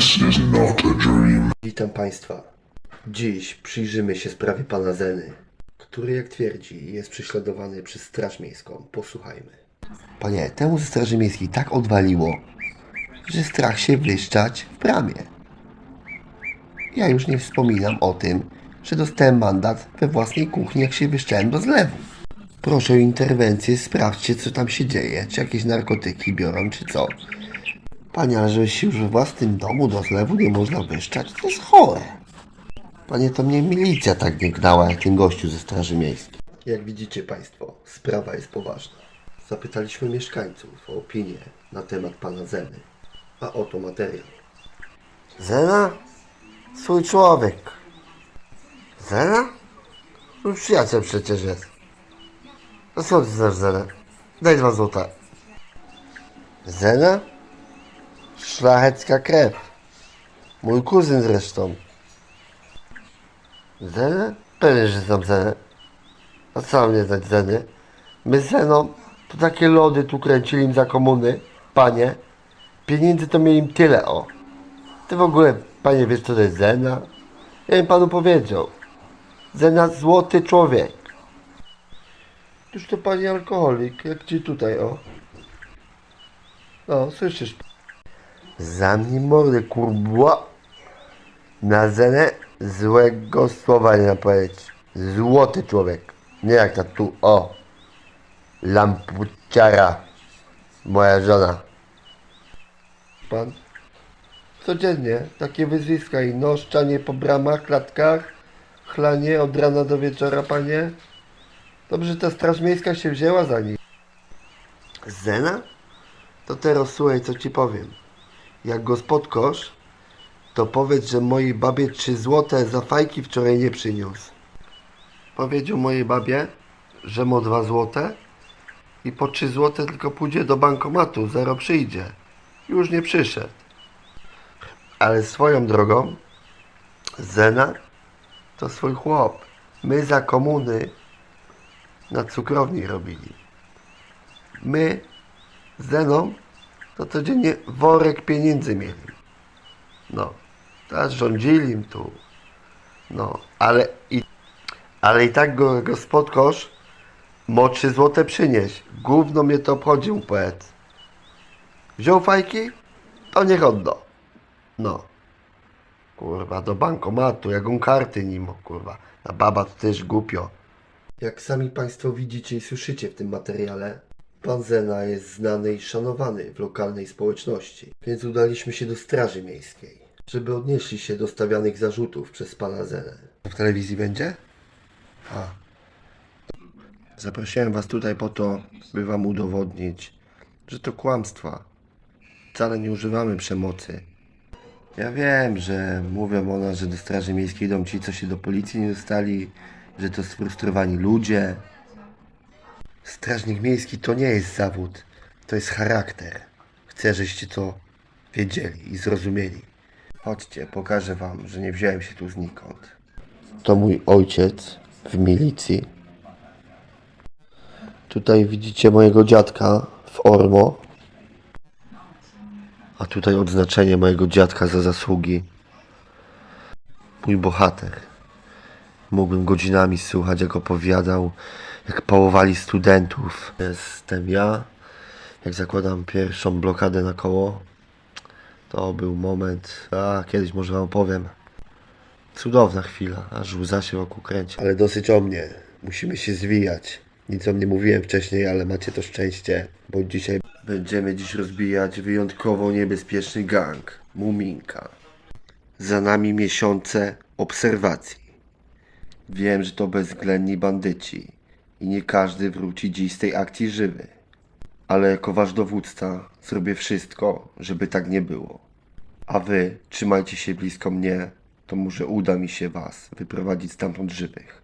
This is not a dream. Witam Państwa. Dziś przyjrzymy się sprawie pana Zeny, który, jak twierdzi, jest prześladowany przez Straż Miejską. Posłuchajmy. Panie, temu ze Straży Miejskiej tak odwaliło, że strach się wyszczać w bramie. Ja już nie wspominam o tym, że dostałem mandat we własnej kuchni, jak się wyszczałem do zlewu. Proszę o interwencję, sprawdźcie, co tam się dzieje, czy jakieś narkotyki biorą, czy co. Panie, ale że się już we własnym domu do zlewu nie można wyszczać, to jest chore. Panie, to mnie milicja tak nie gnała, jak ten gościu ze Straży Miejskiej. Jak widzicie Państwo, sprawa jest poważna. Zapytaliśmy mieszkańców o opinię na temat pana Zeny. A oto materiał. Zena? Swój człowiek. Zena? Mój przyjaciel przecież jest. No skąd ty znasz Zenę? Daj dwa złota. Zena? Szlachecka krew. Mój kuzyn zresztą. Zenę? Pewnie, że znam Zenę. A co mnie znać Zeny? My z Zeną to takie lody tu kręcili im za komuny, panie. Pieniędzy to mieli im tyle, o. Ty w ogóle, panie, wiesz co to jest Zena? Ja bym panu powiedział. Zena złoty człowiek. Już to panie alkoholik, jak ci tutaj, o. No, słyszysz? Zamknij mordę, kurwa. Na Zenę złego słowa nie powiedzieć. Złoty człowiek. Nie jak ta tu, o. Lampuciara. Moja żona. Pan? Codziennie takie wyzwiska i noszczanie po bramach, klatkach, chlanie od rana do wieczora, panie. Dobrze, ta straż miejska się wzięła za nich. Zena? To teraz słuchaj, co ci powiem. Jak go spotkasz, to powiedz, że mojej babie trzy złote za fajki wczoraj nie przyniósł. Powiedział mojej babie, że mu dwa złote i po trzy złote tylko pójdzie do bankomatu, zero przyjdzie. Już nie przyszedł. Ale swoją drogą, Zena to swój chłop. My za komuny na cukrowni robili. My z Zeną to codziennie worek pieniędzy mieli. No, teraz rządzili im tu. No, ale i, ale i tak go, go mo trzy złote przynieś. Gówno mnie to obchodził poet. Wziął fajki? To niech odda. No. Kurwa, do bankomatu, jak on karty nim, kurwa. A baba to też głupio. Jak sami Państwo widzicie i słyszycie w tym materiale, pan Zena jest znany i szanowany w lokalnej społeczności, więc udaliśmy się do Straży Miejskiej, żeby odnieśli się do stawianych zarzutów przez pana Zenę. W telewizji będzie? A. Zaprosiłem Was tutaj po to, by Wam udowodnić, że to kłamstwa. Wcale nie używamy przemocy. Ja wiem, że mówią o nas, że do Straży Miejskiej idą ci, co się do policji nie dostali, że to sfrustrowani ludzie. Strażnik miejski to nie jest zawód, to jest charakter. Chcę, żeście to wiedzieli i zrozumieli. Chodźcie, pokażę wam, że nie wziąłem się tu znikąd. To mój ojciec w milicji. Tutaj widzicie mojego dziadka w Ormo. A tutaj odznaczenie mojego dziadka za zasługi. Mój bohater. Mógłbym godzinami słuchać, jak opowiadał, jak pałowali studentów. Jestem ja. Jak zakładam pierwszą blokadę na koło, to był moment, a kiedyś może wam opowiem. Cudowna chwila, aż łza się wokół kręci. Ale dosyć o mnie. Musimy się zwijać. Nic o mnie mówiłem wcześniej, ale macie to szczęście, bo dzisiaj będziemy dziś rozbijać wyjątkowo niebezpieczny gang. Muminka. Za nami miesiące obserwacji. Wiem, że to bezwzględni bandyci i nie każdy wróci dziś z tej akcji żywy. Ale jako wasz dowódca zrobię wszystko, żeby tak nie było. A wy trzymajcie się blisko mnie, to może uda mi się was wyprowadzić stamtąd żywych.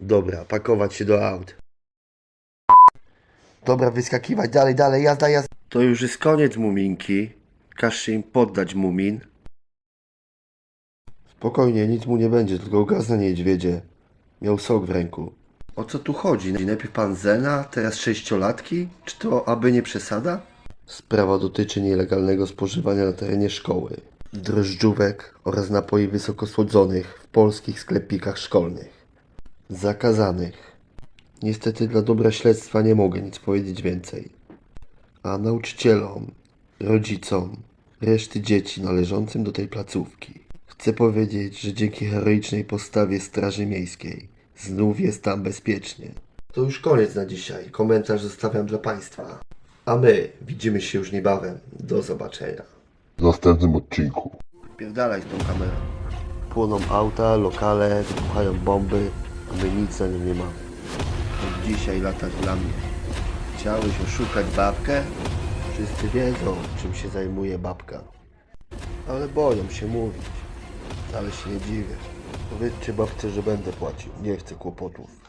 Dobra, pakować się do aut. Dobra, wyskakiwać, dalej, dalej, jazda, jazda. To już jest koniec muminki. Każ się im poddać, mumin. Spokojnie, nic mu nie będzie, tylko gaz na niedźwiedzie. Miał sok w ręku. O co tu chodzi? Najpierw pan Zena, teraz sześciolatki? Czy to aby nie przesada? Sprawa dotyczy nielegalnego spożywania na terenie szkoły drożdżówek oraz napoi wysokosłodzonych w polskich sklepikach szkolnych. Zakazanych. Niestety dla dobra śledztwa nie mogę nic powiedzieć więcej. A nauczycielom, rodzicom, reszty dzieci należącym do tej placówki chcę powiedzieć, że dzięki heroicznej postawie Straży Miejskiej znów jest tam bezpiecznie. To już koniec na dzisiaj. Komentarz zostawiam dla Państwa. A my widzimy się już niebawem. Do zobaczenia. W następnym odcinku. Pierdalaj z tą kamerą. Płoną auta, lokale, wybuchają bomby, a my nic nie mamy. Od dzisiaj latasz dla mnie. Chciałeś oszukać babkę? Wszyscy wiedzą, czym się zajmuje babka. Ale boją się mówić. Wcale się nie dziwię. Powiedzcie babce, że będę płacił. Nie chcę kłopotów.